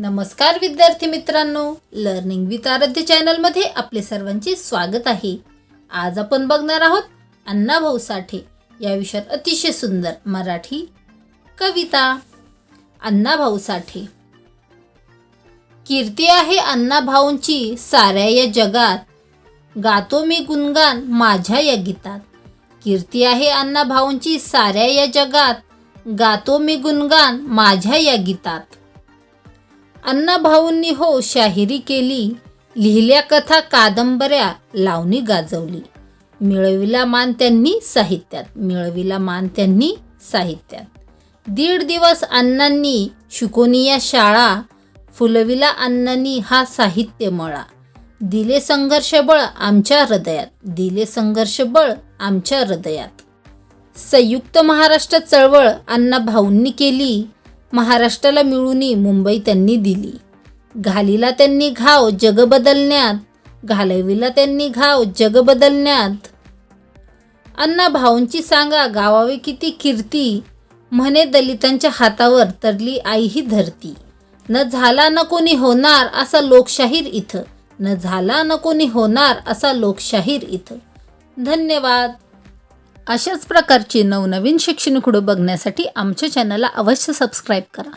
नमस्कार विद्यार्थी मित्रांनो. लर्निंग विथ आराध्य चॅनलमध्ये आपले सर्वांचे स्वागत आहे. आज आपण बघणार आहोत अण्णाभाऊ साठे या विषयात अतिशय सुंदर मराठी कविता. अण्णाभाऊ साठे. कीर्ती आहे अण्णाभाऊंची साऱ्या या जगात. गातो मी गुणगान माझ्या या गीतात. कीर्ती आहे अण्णाभाऊंची साऱ्या या जगात. गातो मी गुणगान माझ्या या गीतात. अण्णाभाऊंनी हो शाहिरी केली लिहिल्या कथा कादंबऱ्या लावणी गाजवली. मिळविला मान त्यांनी साहित्यात मिळविला मान त्यांनी साहित्यात. दीड दिवस अण्णांनी शिकोनिया शाळा फुलविला अण्णांनी हा साहित्य मळा. दिले संघर्षबळ आमच्या हृदयात दिले संघर्षबळ आमच्या हृदयात. संयुक्त महाराष्ट्र चळवळ अण्णा भाऊंनी केली महाराष्ट्राला मिळूनी मुंबई त्यांनी दिली. घालीला त्यांनी घाव जग बदलण्यात. घालविला त्यांनी घाव जग बदलण्यात. अण्णा भाऊंची सांगा गावावे किती कीर्ती. म्हणे दलितांच्या हातावर तरली आई ही धरती. न झाला न कोणी होणार असा लोकशाहीर इथं. न झाला न कोणी होणार असा लोकशाहीर इथं. धन्यवाद. अशाच प्रकारची नवनवीन शैक्षणिक व्हिडिओ बघण्यासाठी आमच्या चॅनलला अवश्य सबस्क्राईब करा.